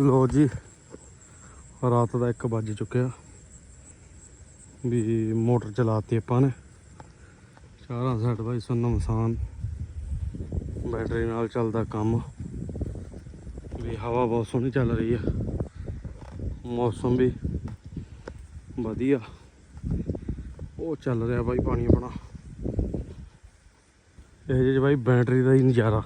ਲੋ ਜੀ, ਰਾਤ ਦਾ 1 ਵੱਜ ਚੁੱਕਿਆ ਵੀ ਮੋਟਰ ਚਲਾਤੀ ਆਪਾਂ ਨੇ। ਚਾਰਾਂ ਸਾਈਡ ਬਾਈ, ਸੁੰਨਮ ਮਸਾਨ ਬੈਟਰੀ ਨਾਲ ਚੱਲਦਾ ਕੰਮ। ਵੀ ਹਵਾ ਬਹੁਤ ਸੋਹਣੀ ਚੱਲ ਰਹੀ ਆ। ਮੌਸਮ ਵੀ ਵਧੀਆ। ਉਹ ਚੱਲ ਰਿਹਾ ਬਾਈ ਪਾਣੀ ਆਪਣਾ। ਇਹ ਜਿਹੇ ਬਾਈ ਬੈਟਰੀ ਦਾ ਹੀ ਨਜ਼ਾਰਾ।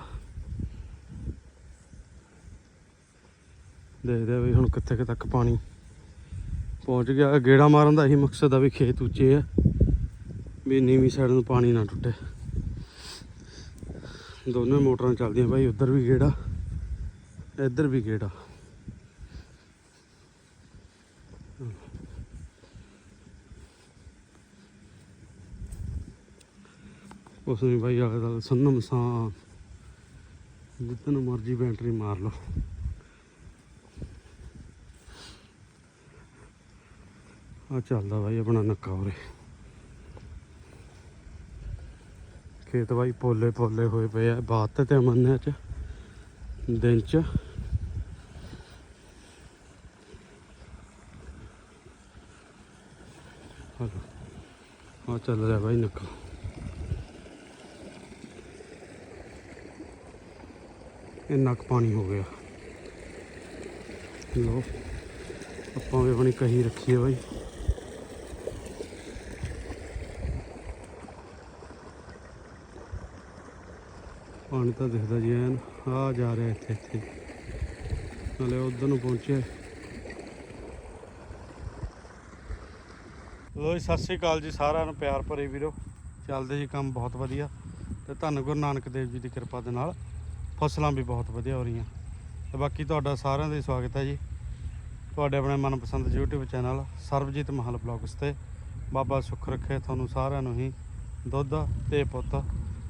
ਦੇਖਦੇ ਆ ਵੀ ਹੁਣ ਕਿੱਥੇ ਕੁ ਤੱਕ ਪਾਣੀ ਪਹੁੰਚ ਗਿਆ। ਗੇੜਾ ਮਾਰਨ ਦਾ ਇਹੀ ਮਕਸਦ ਆ ਵੀ ਖੇਤ ਉੱਚੇ ਆ, ਵੀ ਨੀਵੀਂ ਸਾਈਡ ਨੂੰ ਪਾਣੀ ਨਾ ਟੁੱਟੇ। ਦੋਨੇ ਮੋਟਰਾਂ ਚੱਲਦੀਆਂ ਬਾਈ, ਉੱਧਰ ਵੀ ਗੇੜਾ, ਇੱਧਰ ਵੀ ਗੇੜਾ। ਉਸ ਨੂੰ ਬਾਈ ਆਲੇ ਦਾ ਸੰਨਮ ਸਾਂ ਜਿੱਦਨ ਮਰਜ਼ੀ ਬੈਟਰੀ ਮਾਰ ਲਓ। ਆ ਚੱਲਦਾ ਬਾਈ ਆਪਣਾ ਨੱਕਾ ਉਰੇ। ਖੇਤ ਬਾਈ ਪੋਲੇ ਪੋਲੇ ਹੋਏ ਪਏ ਆ, ਬਾਤ ਤੇ ਅਮਨਿਆ ਚ, ਦਿਨ ਚ। ਹਲੋ ਆ ਚੱਲ ਰਿਹਾ ਬਾਈ ਨੱਕਾ। ਇੰਨਾ ਕੁ ਪਾਣੀ ਹੋ ਗਿਆ। ਲੋ ਆਪਾਂ ਵੀ ਆਪਣੀ ਕਹੀ ਰੱਖੀ ਹੈ ਬਾਈ। ਪਾਣੀ ਤਾਂ ਦਿਖਦਾ ਜੀ ਐਨ, ਆ ਜਾ ਰਿਹਾ ਇੱਥੇ ਇੱਥੇ। ਨਾਲੇ ਉਧਰ ਨੂੰ ਪਹੁੰਚਿਆ ਲੋ ਜੀ, ਸਤਿ ਸ੍ਰੀ ਅਕਾਲ ਜੀ ਸਾਰਿਆਂ ਨੂੰ, ਪਿਆਰ ਭਰੇ ਵੀਰੋ। ਚੱਲਦੇ ਜੀ ਕੰਮ ਬਹੁਤ ਵਧੀਆ। ਤੇ ਧੰਨ ਗੁਰੂ ਨਾਨਕ ਦੇਵ ਜੀ ਦੀ ਕਿਰਪਾ ਦੇ ਨਾਲ ਫਸਲਾਂ ਵੀ ਬਹੁਤ ਵਧੀਆ ਹੋ ਰਹੀਆਂ। ਤੇ ਬਾਕੀ ਤੁਹਾਡਾ ਸਾਰਿਆਂ ਦਾ ਹੀ ਸਵਾਗਤ ਹੈ ਜੀ। ਤੁਹਾਡੇ ਆਪਣੇ ਮਨਪਸੰਦ YouTube ਚੈਨਲ ਸਰਬਜੀਤ ਮਹਲ ਬਲੌਗਸ ਤੇ ਬਾਬਾ ਸੁੱਖ ਰੱਖੇ, ਤੁਹਾਨੂੰ ਸਾਰਿਆਂ ਨੂੰ ਹੀ ਦੁੱਧ ਤੇ ਪੁੱਤ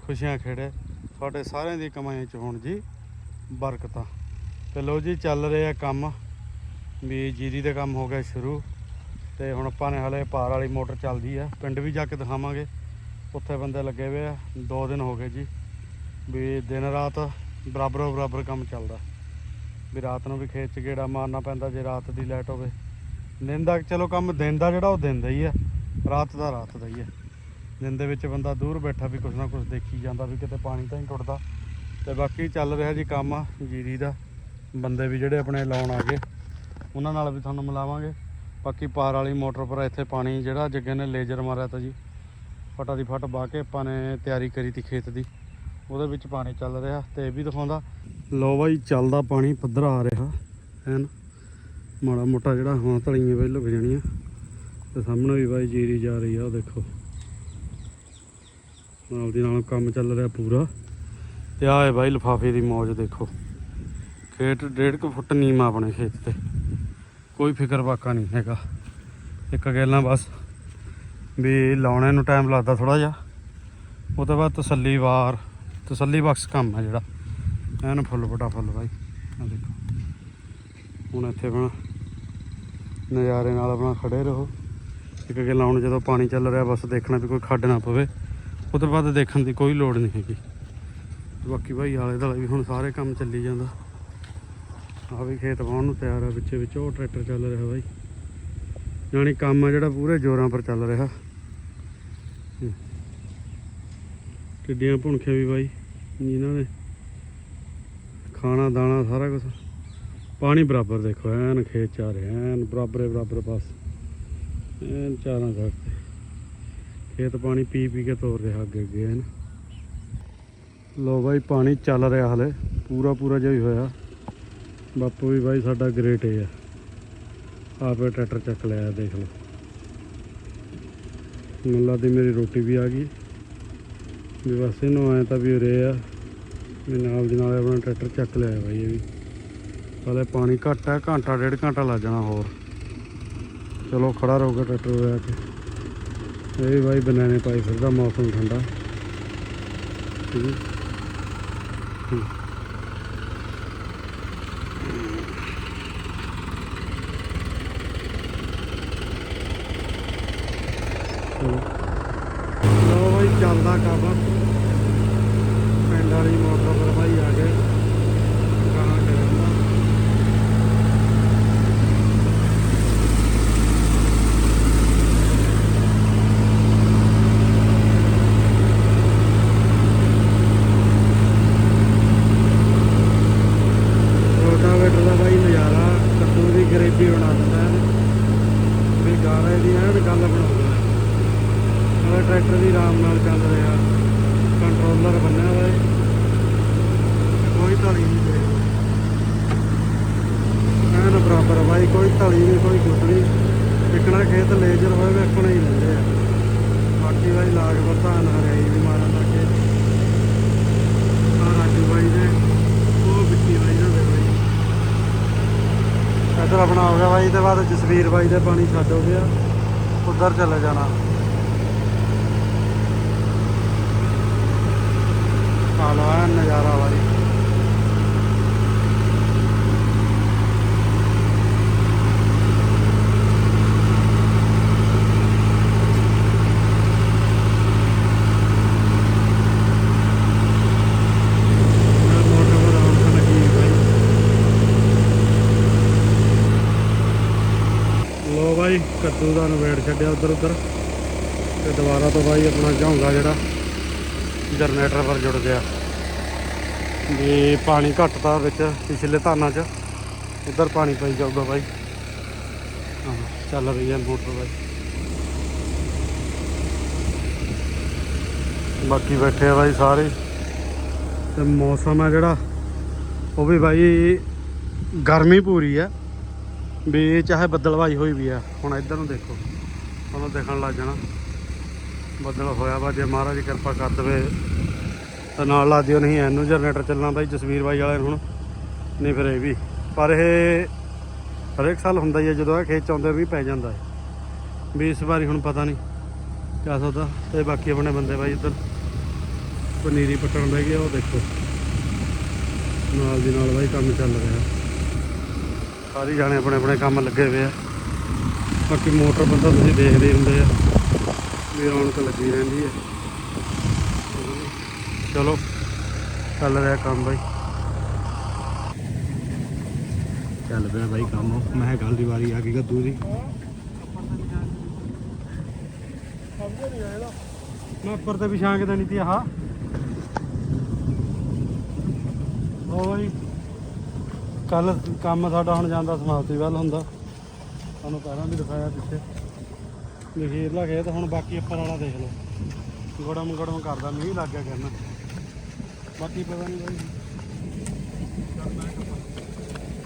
ਖੁਸ਼ੀਆਂ ਖੇੜੇ। ਤੁਹਾਡੇ ਸਾਰਿਆਂ ਦੀ ਕਮਾਈ ਚ ਹੋਣ ਜੀ ਬਰਕਤਾਂ। ਤੇ ਲੋ ਜੀ, ਚੱਲ ਰਿਹਾ ਕੰਮ। ਵੀ ਜੀਰੀ ਦਾ ਕੰਮ ਹੋ ਗਿਆ ਸ਼ੁਰੂ। ਤੇ ਹੁਣ ਆਪਾਂ ਨੇ ਹਲੇ ਪਾਰ ਵਾਲੀ ਮੋਟਰ ਚੱਲਦੀ ਆ। ਪਿੰਡ ਵੀ ਜਾ ਕੇ ਦਿਖਾਵਾਂਗੇ। ਉੱਥੇ ਬੰਦੇ ਲੱਗੇ ਹੋਏ ਆ। ਦੋ ਦਿਨ ਹੋ ਗਏ ਜੀ। ਵੀ ਦਿਨ ਰਾਤ ਬਰਾਬਰ ਬਰਾਬਰ ਕੰਮ ਚੱਲਦਾ। ਵੀ ਰਾਤ ਨੂੰ ਵੀ ਖੇਤ 'ਚ ਗੇੜਾ ਮਾਰਨਾ ਪੈਂਦਾ ਜੇ ਰਾਤ ਦੀ ਲਾਈਟ ਹੋਵੇ। ਦਿਨ ਦਾ ਚਲੋ ਕੰਮ ਦਿਨ ਦਾ ਜਿਹੜਾ ਉਹ ਦਿਨ ਦਾ ਹੀ ਆ। ਰਾਤ ਦਾ ਰਾਤ ਦਾ ਹੀ ਆ। ਦਿਨ ਵਿੱਚ ਬੰਦਾ ਦੂਰ ਬੈਠਾ ਵੀ ਕੁਛ ਨਾ ਕੁਛ ਦੇਖੀ ਜਾਂਦਾ ਵੀ ਕਿਤੇ ਪਾਣੀ ਤਾਂ ਨਹੀਂ ਟੁੱਟਦਾ। ਤੇ ਬਾਕੀ ਚੱਲ ਰਿਹਾ ਜੀ ਕੰਮ ਆ ਜੀਰੀ ਦਾ। ਬੰਦੇ ਵੀ ਜਿਹੜੇ ਆਪਣੇ ਲਾਉਣ ਆ ਗਏ, ਉਹਨਾਂ ਨਾਲ ਵੀ ਤੁਹਾਨੂੰ ਮਿਲਾਵਾਂਗੇ। ਬਾਕੀ ਪਾਰ ਵਾਲੀ ਮੋਟਰ ਪਰ ਇੱਥੇ ਪਾਣੀ ਜਿਹੜਾ ਜੱਗੇ ਨੇ ਲੇਜ਼ਰ ਮਾਰਿਆ ਤਾ ਜੀ, ਫਟਾ ਦੀ ਫਟ ਬਾ ਕੇ ਆਪਾਂ ਨੇ ਤਿਆਰੀ ਕਰੀ ਤੀ ਖੇਤ ਦੀ। ਉਹਦੇ ਵਿੱਚ ਪਾਣੀ ਚੱਲ ਰਿਹਾ ਤੇ ਇਹ ਵੀ ਦਿਖਾਉਂਦਾ। ਲੋ ਬਾਈ, ਚੱਲਦਾ ਪਾਣੀ, ਪੱਧਰ ਆ ਰਿਹਾ ਐਨ ਮਾੜਾ ਮੋਟਾ ਜਿਹੜਾ ਹਾਂ ਧਲੀਆਂ ਬਾਈ ਲੁਕ ਜਾਣੀਆਂ। ਤੇ ਸਾਹਮਣੇ ਵੀ ਬਾਈ ਜੀਰੀ ਜਾ ਰਹੀ ਆ, ਉਹ ਦੇਖੋ। ਨਾਲ ਦੀ ਨਾਲ ਕੰਮ ਚੱਲ ਰਿਹਾ ਪੂਰਾ। ਤੇ ਆਹ ਹੈ ਬਾਈ ਲਫਾਫੇ ਦੀ ਮੌਜ ਦੇਖੋ। ਖੇਤ ਡੇਢ ਕੁ ਫੁੱਟ ਨੀਮ ਆ ਆਪਣੇ ਖੇਤ ਤੇ। ਕੋਈ ਫਿਕਰ ਵਾਕਾ ਨਹੀਂ ਹੈਗਾ। ਇੱਕ ਗੱਲਾਂ ਬਸ, ਵੀ ਲਾਉਣੇ ਨੂੰ ਟਾਈਮ ਲੱਗਦਾ ਥੋੜਾ ਜਿਹਾ। ਉਹ ਤੋਂ ਬਾਅਦ ਤਸੱਲੀ ਵਾਰ, ਤਸੱਲੀ ਬਖਸ਼ ਕੰਮ ਹੈ ਜਿਹੜਾ। ਐਨ ਫੁੱਲ ਬਟਾ ਫੁੱਲ ਬਾਈ। ਆ ਦੇਖੋ। ਹੁਣ ਇੱਥੇ ਆਪਣਾ ਨਜ਼ਾਰੇ ਨਾਲ ਆਪਣਾ ਖੜੇ ਰਹੋ। ਇੱਕ ਗੱਲਾਂ ਹੁਣ ਜਦੋਂ ਪਾਣੀ ਚੱਲ ਰਿਹਾ, ਬਸ ਦੇਖਣਾ ਵੀ ਕੋਈ ਖੱਡ ਨਾ ਪਵੇ। ਉਹ ਤੋਂ ਬਾਅਦ ਦੇਖਣ ਦੀ ਕੋਈ ਲੋੜ ਨਹੀਂ ਹੈਗੀ। ਬਾਕੀ ਭਾਈ ਆਲੇ ਦੁਆਲੇ ਵੀ ਹੁਣ ਸਾਰੇ ਕੰਮ ਚੱਲੀ ਜਾਂਦਾ। ਆ ਵੀ ਖੇਤ ਵਾਹੁਣ ਨੂੰ ਤਿਆਰ ਆ, ਵਿੱਚੇ ਵਿੱਚ ਉਹ ਟਰੈਕਟਰ ਚੱਲ ਰਿਹਾ ਬਾਈ। ਯਾਨੀ ਕੰਮ ਆ ਜਿਹੜਾ ਪੂਰੇ ਜ਼ੋਰਾਂ ਪਰ ਚੱਲ ਰਿਹਾ। ਟਿੱਡੀਆਂ ਭੁਣਖੇ ਵੀ ਬਾਈ ਜਿਨ੍ਹਾਂ ਨੇ। ਖਾਣਾ, ਦਾਣਾ, ਸਾਰਾ ਕੁਝ ਪਾਣੀ ਬਰਾਬਰ ਦੇਖੋ, ਐਨ ਖੇਤ ਚ ਆ ਰਿਹਾ, ਐਨ ਬਰਾਬਰੇ ਬਰਾਬਰ ਪਾਸ। ਐਨ ਚਾਰਾਂ ਸਾਈਡ ਤੇ। ਖੇਤ ਪਾਣੀ ਪੀ ਪੀ ਕੇ ਤੋਰ ਰਿਹਾ ਅੱਗੇ ਅੱਗੇ ਐਨ ਲੋ ਬਾਈ, ਪਾਣੀ ਚੱਲ ਰਿਹਾ ਹਲੇ। ਪੂਰਾ ਪੂਰਾ ਜਿਹਾ ਹੀ ਹੋਇਆ। ਬਾਪੂ ਵੀ ਬਾਈ ਸਾਡਾ ਗ੍ਰੇਟ ਹੈ ਆ। ਆਪੇ ਟਰੈਕਟਰ ਚੱਕ ਲਿਆ, ਦੇਖ ਲਓ। ਮੁੱਲਾ ਦੀ ਮੇਰੀ ਰੋਟੀ ਵੀ ਆ ਗਈ। ਵੀ ਬਸ ਇਹਨੂੰ ਆਏ ਤਾਂ ਵੀ ਉਰੇ ਆ, ਵੀ ਨਾਲ ਦੀ ਨਾਲ ਆਪਣਾ ਟਰੈਕਟਰ ਚੱਕ ਲਿਆ ਬਾਈ ਇਹ ਵੀ। ਹਲੇ ਪਾਣੀ ਘੱਟ ਹੈ ਘੰਟਾ, ਡੇਢ ਘੰਟਾ ਲੱਗ ਜਾਣਾ ਹੋਰ। ਚਲੋ ਖੜਾ ਰਹੋਗੇ ਟਰੈਕਟਰ ਉਰੇ ਕੇ। ਇਹ ਬਾਈ ਬਨਾਨੇ ਪਾਈ ਫਿਰਦਾ ਮੌਸਮ ਠੰਡਾ। ਠੀਕ ਲੋ ਬਾਈ ਚੱਲਦਾ ਕੰਮ ਪਿੰਡ ਵਾਲੀ ਮੋਟਰ ਪਰ ਭਾਈ ਆ ਗਏ ਗਾਣਾ ਕਰਨ ਦਾ ਬਣਾ ਦਿੰਦਾ ਇਹਨੇ ਇਹਦੀ ਐਨ ਗੱਲ ਬਣਾਉਂਦਾ ਨਾਲੇ ਟਰੈਕਟਰ ਵੀ ਆਰਾਮ ਨਾਲ ਚੱਲ ਰਿਹਾ। ਕੰਟਰੋਲਰ ਬੰਨਿਆ ਹੋਇਆ ਕੋਈ ਧਾਲੀ ਨਹੀਂ ਦੇ ਐਨ ਬਰਾਬਰ ਬਾਈ, ਕੋਈ ਧਾਲੀ ਨਹੀਂ, ਕੋਈ ਕੁਛ ਟਿਕਣਾ ਖੇਤ ਲੇਜ਼ਰ ਹੋਏ ਵੇਖਣਾ ਹੀ ਲੈਂਦੇ ਆ ਬਾਕੀ ਬਾਈ ਲਾਗ ਪ੍ਰਧਾਨ ਹਰਿਆਈ ਵੀ ਮਾਰਨ ਲੱਗੇ ਆ ਰਾਜੂ ਬਾਈ ਦੇ ਉਹ ਵਿੱਕੀ ਬਾਈ ਨਾਲ ਦੇ ਬਾਈ ਇੱਧਰ ਆਪਣਾ ਹੋ ਗਿਆ ਬਾਈ ਤੇ ਬਾਅਦ ਜਸਵੀਰ ਬਾਈ ਦੇ ਪਾਣੀ ਛੱਡ ਹੋ ਗਿਆ। ਉਧਰ ਚਲੇ ਜਾਣਾ। ਆ ਲੋ ਨਜ਼ਾਰਾ ਬਾਈ ਮੈਂ ਮੋਟਰ ਪਰ ਆਉਣ ਤੋਂ ਲੱਗੀ ਹੋਈ ਬਾਈ ਲੋ ਬਾਈ ਦਾ ਨਵੇੜ ਛੱਡਿਆ ਉਧਰ ਉਧਰ। ਤੇ ਦੁਬਾਰਾ ਤੋਂ ਬਾਈ ਆਪਣਾ ਝੌਂਗਾ ਜਿਹੜਾ ਜਨਰੇਟਰ ਪਰ ਜੁੜ ਗਿਆ। ਵੀ ਪਾਣੀ ਘੱਟ ਘਟਦਾ ਵਿੱਚ ਪਿਛਲੇ ਧਾਨਾਂ 'ਚ ਇੱਧਰ ਪਾਣੀ ਪਈ ਜਾਊਗਾ ਬਾਈ। ਹਾਂ ਚੱਲ ਰਹੀ ਹੈ ਮੋਟਰ ਬਾਈ। ਬਾਕੀ ਬੈਠੇ ਆ ਬਾਈ ਸਾਰੇ। ਤੇ ਮੌਸਮ ਹੈ ਜਿਹੜਾ, ਉਹ ਵੀ ਬਾਈ ਗਰਮੀ ਪੂਰੀ ਆ ਵੀ ਚਾਹੇ ਬੱਦਲਵਾਈ ਹੋਈ ਵੀ ਆ, ਹੁਣ ਇੱਧਰ ਨੂੰ ਦੇਖੋ ਤੁਹਾਨੂੰ ਦੇਖਣ ਲੱਗ ਜਾਣਾ। ਬੱਦਲ ਹੋਇਆ ਵਾ, ਜੇ ਮਹਾਰਾਜ ਕਿਰਪਾ ਕਰ ਦੇਵੇ, ਤਾਂ ਨਾਲ ਲਾ ਦਿਓ, ਨਹੀਂ ਐਨੂ ਜਨਰੇਟਰ ਚੱਲਣਾ ਬਾਈ, ਜਸਵੀਰ ਬਾਈ ਵਾਲੇ ਨੂੰ ਹੁਣ। ਨਹੀਂ ਫਿਰ ਇਹ ਵੀ, ਪਰ ਇਹ ਹਰੇਕ ਸਾਲ ਹੁੰਦਾ ਹੀ ਹੈ ਜਦੋਂ ਇਹ ਖੇਤ ਚ ਆਉਂਦੇ ਵੀ ਪੈ ਜਾਂਦਾ ਹੈ। ਵੀ ਇਸ ਵਾਰੀ ਹੁਣ ਪਤਾ ਨਹੀਂ ਕਿਆ ਸੋਦਾ, ਤੇ ਬਾਕੀ ਆਪਣੇ ਬੰਦੇ ਬਾਈ ਇੱਧਰ, ਪਨੀਰੀ ਪੱਟਣ ਬਹਿ ਗਏ ਉਹ ਦੇਖੋ। ਨਾਲ ਦੀ ਨਾਲ ਬਾਈ ਕੰਮ ਚੱਲ ਰਿਹਾ। ਸਾਰੇ ਜਾਣੇ ਆਪਣੇ ਆਪਣੇ ਕੰਮ ਲੱਗੇ ਹੋਏ ਆ। ਬਾਕੀ ਮੋਟਰ ਬੰਦਾ ਤੁਸੀਂ ਦੇਖਦੇ ਹੁੰਦੇ ਆ ਵੀ ਰੌਣਕ ਲੱਗੀ ਰਹਿੰਦੀ ਹੈ ਚਲੋ, ਚੱਲ ਰਿਹਾ ਕੰਮ ਬਾਈ। ਚੱਲ ਪਿਆ ਬਾਈ ਕੰਮ। ਮੈਂ ਕਿਹਾ ਗੱਲ ਦੀ ਵਾਰੀ ਆ ਗਈ ਗੱਦੂ ਦੀ। ਮੈਂ ਉੱਪਰ ਤੇ ਵਿਛਾਂ ਕੇ ਦੇਣੀ ਤੀ ਆਹ। ਉਹ ਕੱਲ ਕੰਮ ਸਾਡਾ ਹੁਣ ਜਾਂਦਾ ਸਮਾਪਤੀ ਵੱਲ ਹੁੰਦਾ। ਤੁਹਾਨੂੰ ਪਹਿਲਾਂ ਵੀ ਦਿਖਾਇਆ ਪਿੱਛੇ। ਨਖੀਰਲਾ ਖੇਤ ਹੁਣ ਬਾਕੀ ਉੱਪਰ ਵਾਲਾ ਦੇਖ ਲਓ। ਗੜਮ ਗੜਮ ਕਰਦਾ ਮੀਂਹ ਲੱਗ ਗਿਆ ਕਰਨ ਬਾਕੀ ਪਤਾ ਨਹੀਂ ਬਾਈ।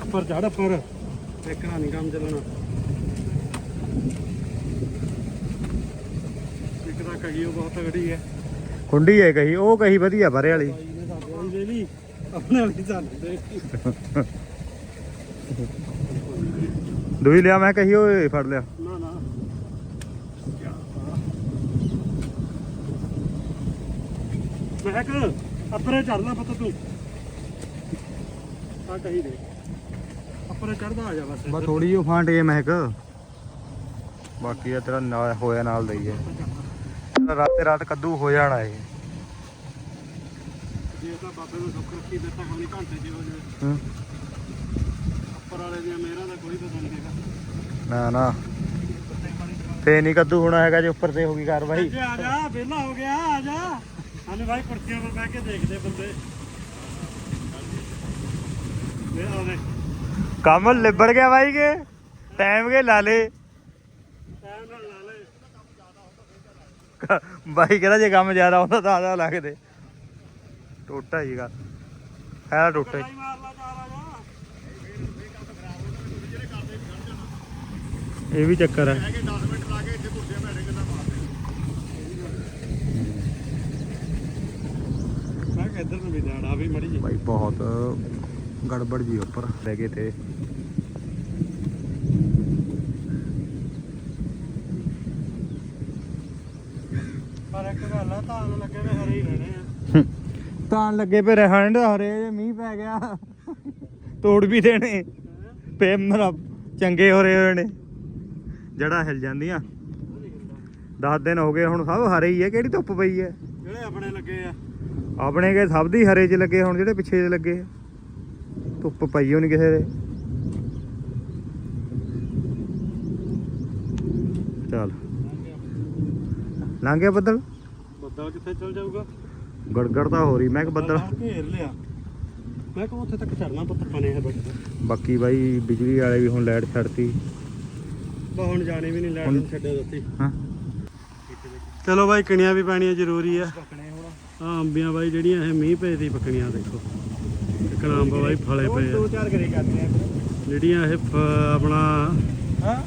ਉੱਪਰ ਚੜ ਉੱਪਰ ਦੇਖਣਾ ਨਹੀਂ ਕੰਮ ਚੱਲਣਾ। ਇੱਕ ਤਾਂ ਕਹੀ ਉਹ ਬਹੁਤ ਤਗੜੀ ਹੈ। ਕੁੰਡੀ ਹੈ ਕਹੀ ਉਹ ਕਹੀ ਵਧੀਆ ਬਰੇ ਵਾਲੀ। ਆਪਣੇ ਵਾਲੀ ਸਾਨੂੰ ਦੇ ਦੂਈ ਲਿਆ ਮੈਂ ਕਹੀ ਓਏ ਫੜ ਲਿਆ। ਨਾ ਨਾ। ਮਹਿਕ ਅੱਪਰੇ ਚੜਨਾ ਪਤਾ ਤੂੰ। ਆ ਕਹੀ ਦੇ। ਅੱਪਰੇ ਚੜਦਾ ਆ ਜਾ ਬਸ। ਬਸ ਥੋੜੀ ਜਿਹੀ ਫਾਂਟ ਇਹ ਮਹਿਕ ਬਾਕੀ ਆ ਤੇਰਾ ਨਾਲ ਹੋਇਆ ਨਾਲ ਦਈ ਹੈ ਰਾਤੇ ਰਾਤ ਕੱਦੂ ਹੋ ਜਾਣਾ ਇਹ। ਜੇ ਤਾਂ ਬਾਬੇ ਨੂੰ ਸੁੱਖ ਰੱਖੀ ਫਿਰ ਤਾਂ ਕੋਈ ਘੰਟੇ ਜਾਵੇ। ਵਾਲੇ ਦੀਆਂ ਮੇਰਾ ਦਾ ਕੋਈ ਪਤਾ ਨਹੀਂ ਹੈਗਾ। ਨਾ ਨਾ। ਫੇ ਨਹੀਂ ਕੱਦੂ ਹੋਣਾ ਹੈਗਾ ਜੇ ਉੱਪਰ ਤੇ ਹੋ ਗਈ ਕਾਰਵਾਈ। ਜੇ ਆ ਜਾ ਵਿਹਲਾ ਹੋ ਗਿਆ ਆ ਜਾ। ਹਾਲੇ ਭਾਈ ਕੁਰਸੀਆਂ 'ਤੇ ਬਹਿ ਕੇ ਦੇਖਦੇ ਬੰਦੇ। ਕੰਮ ਲਿਬੜ ਗਿਆ ਬਾਈ ਕੇ। ਟਾਈਮ ਕੇ ਲਾ ਲੇ। ਟਾਈਮ ਨਾਲ ਲਾ ਲੈ। ਬਾਈ ਕਹਿੰਦਾ ਜੇ ਕੰਮ ਜ਼ਿਆਦਾ ਹੁੰਦਾ ਤਾਂ ਆਦਾ ਲੱਗਦੇ। ਟੋਟਾ ਹੀਗਾ ਹੈ ਟੋਟਾ ਹੀ ਕਟਾਈ ਮਾਰ ਲਾ ਚਾਰ ਆ ਜਾ ਇਹ ਵੀ ਚੱਕਰ ਹੈ ਹੈਗੇ 10 ਮਿੰਟ ਲਾ ਕੇ ਇੱਥੇ ਕੁਰਸੀਆਂ ਬੈਠੇ ਕਿੰਨਾ ਮਾਰਦੇ ਮੈਂ ਕਿਹਾ ਇੱਧਰ ਨੂੰ ਵੀ ਜਾਣਾ ਵੀ ਮੜੀ ਜੀ ਬਾਈ ਬਹੁਤ ਗੜਬੜ ਜੀ ਉੱਪਰ। ਲੈ ਗਏ ਤੇ। ਪਰ ਇੱਕ ਗੱਲ ਆ ਧਾਨ ਲੱਗੇ ਵੇ ਹਰੇ ਹੀ ਰਹਿਣੇ ਆ। ਤਾਂ ਲੱਗੇ ਪਏ ਰਹਿਣ ਦੇ ਹਰੇ ਜੇ ਮੀਂਹ ਪੈ ਗਿਆ। ਤੋੜ ਵੀ ਦੇਣੇ। ਪੇ ਮਰਾ ਚੰਗੇ ਹੋ ਰਹੇ ਹੋਏ ਨੇ। ਜੜਾ ਹਿਲ ਜਾਂਦੀਆਂ। 10 ਦਿਨ ਹੋ ਗਏ ਹੁਣ ਸਭ ਹਰੇ ਹੀ ਹੈ ਕਿਹੜੀ ਧੁੱਪ ਪਈ ਹੈ ਜਿਹੜੇ ਆਪਣੇ ਲੱਗੇ ਆ। ਆਪਣੇ ਕੇ ਸਭ ਦੀ ਹਰੇ 'ਚ ਲੱਗੇ ਹੁਣ ਜਿਹੜੇ ਪਿੱਛੇ ਲੱਗੇ। ਧੁੱਪ ਪਈ ਹੋ ਨਹੀਂ ਕਿਸੇ ਦੇ। ਚੱਲ। ਲੰਘ ਗਿਆ ਬੱਦਲ? ਬੱਦਲ ਕਿੱਥੇ ਚਲ ਜਾਊਗਾ? ਗੜਗੜ ਤਾਂ ਹੋ ਰਹੀ ਮੈਂ ਕਿ ਬੱਦਲ। ਘੇਰ ਲਿਆ। ਮੈਂ ਕਿਹਾ ਉੱਥੇ ਤੱਕ ਚੜਨਾ ਪੁੱਤ ਪਨੇ ਹੈ ਬਾਕੀ ਬਾਈ ਬਿਜਲੀ ਵਾਲੇ ਵੀ ਹੁਣ ਲਾਈਟ ਛੱਡਤੀ। ਬਾ ਹੁਣ ਜਾਣੇ ਵੀ ਨਹੀਂ ਲੈਣ ਹੁਣ- ਛੱਡਿਆ ਦਿੱਤੀ ਹਾਂ। ਚਲੋ ਬਾਈ ਕਿਣੀਆਂ ਵੀ ਪੈਣੀਆਂ ਜ਼ਰੂਰੀ ਆ। ਆ ਅੰਬੀਆਂ ਬਾਈ ਜਿਹੜੀਆਂ ਇਹ ਮੀਂਹ ਪਏ ਦੀ ਪੱਕਣੀਆਂ ਦੇਖੋ। ਕਿਕਣਾ ਅੰਬ ਬਾਈ ਫਲੇ ਪਏ ਆ। ਚਾਰ ਕਰੇ ਕਰਦੇ ਆ ਜਿਹੜੀਆਂ ਇਹ ਆਪਣਾ ਹਾਂ?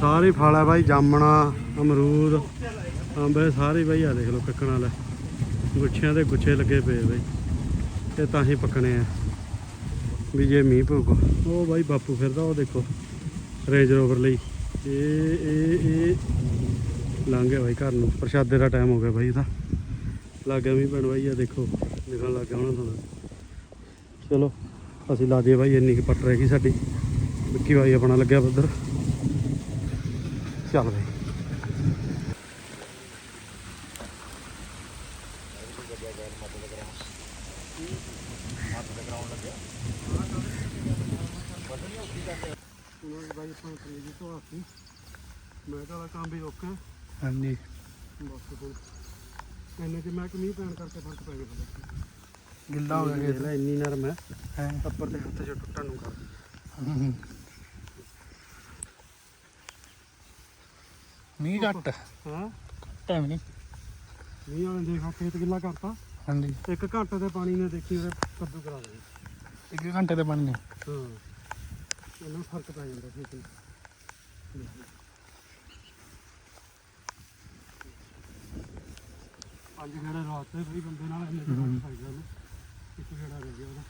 ਸਾਰੇ ਫਲ ਆ ਬਾਈ ਜਾਮਣਾ ਅਮਰੂਦ ਅੰਬ ਸਾਰੇ ਬਾਈ ਆ ਦੇਖ ਲਓ ਕੱਕਣ ਵਾਲੇ। ਗੁੱਛਿਆਂ ਦੇ ਗੁੱਛੇ ਲੱਗੇ ਪਏ ਬਾਈ। ਇਹ ਤਾਂ ਹੀ ਪੱਕਣੇ ਆ। ਵੀ ਜੇ ਮੀਂਹ ਪਊਗਾ। ਉਹ ਬਾਈ ਬਾਪੂ ਫਿਰਦਾ ਉਹ ਦੇਖੋ। ਰੇਂਜ ਰੋਵਰ ਲਈ। ਇਹ ਇਹ ਇਹ। ਲੰਘ ਗਿਆ ਬਾਈ ਘਰ ਨੂੰ। ਪ੍ਰਸ਼ਾਦੇ ਦਾ ਟਾਈਮ ਹੋ ਗਿਆ ਬਾਈ ਇਹਦਾ। ਲੱਗ ਗਿਆ ਵੀ ਪੈਣ ਬਾਈ ਆ ਦੇਖੋ, ਨਿਕਲਣ ਲੱਗ ਗਿਆ ਹੁਣ ਤੁਹਾਨੂੰ ਚਲੋ, ਅਸੀਂ ਲਾ ਦਈਏ ਬਾਈ, ਇੰਨੀ ਕੁ ਪੱਟ ਰਹਿ ਗਈ ਸਾਡੀ। ਵਿੱਕੀ ਬਾਈ ਆਪਣਾ ਲੱਗਿਆ ਉੱਧਰ ਚੱਲ ਬਈ ਬਾਈ ਆਪਾਂ ਕਰੀ ਜੀ ਤੋਂ ਆਤੀ ਤਾਂ ਕੰਮ ਵੀ ਓਕੇ ਹਾਂਜੀ। ਬਸ ਫਿਰ। ਇੰਨੇ ਚ ਮੈਂ ਕਿ ਮੀਂਹ ਪੈਣ ਕਰਕੇ ਫ਼ਰਕ ਪੈ ਗਿਆ ਗਿੱਲਾ ਹੋ ਦੇਖ ਲੈ ਇੰਨੀ ਨਰਮ ਹੈ। ਹੈ। ਅੱਪਰ ਦੇ ਹੱਥ 'ਚ ਟੁੱਟਣ ਨੂੰ ਕਰ। ਮੀਂਹ ਘੱਟ ਹਾਂ। ਟਾਈਮ ਨਹੀਂ। ਮੀਂਹ ਵਾਲੇ ਦੇਖੋ ਖੇਤ ਗਿੱਲਾ ਕਰਤਾ। ਹਾਂਜੀ। ਇੱਕ ਘੰਟੇ ਦੇ ਪਾਣੀ ਨੇ ਦੇਖੀ ਉਹਦੇ ਕੱਦੂ ਕਰਾ ਦੇਣੀ ਇੱਕ ਘੰਟੇ ਤੇ ਪਾਣੀ ਨਹੀਂ ਹਾਂ। ਇਹਨਾਂ ਫ਼ਰਕ ਪੈ ਜਾਂਦਾ ਖੇਤ ਨੂੰ ਪੰਜ ਘੜੇ ਰਾਤ ਤੇ ਵੀ ਬੰਦੇ ਨਾਲ ਇੰਨੇ ਪੈ ਗਿਆ ਉਹਨੂੰ ਇੱਕ ਘੜਾ ਰਹਿ ਗਿਆ ਉਹਦਾ।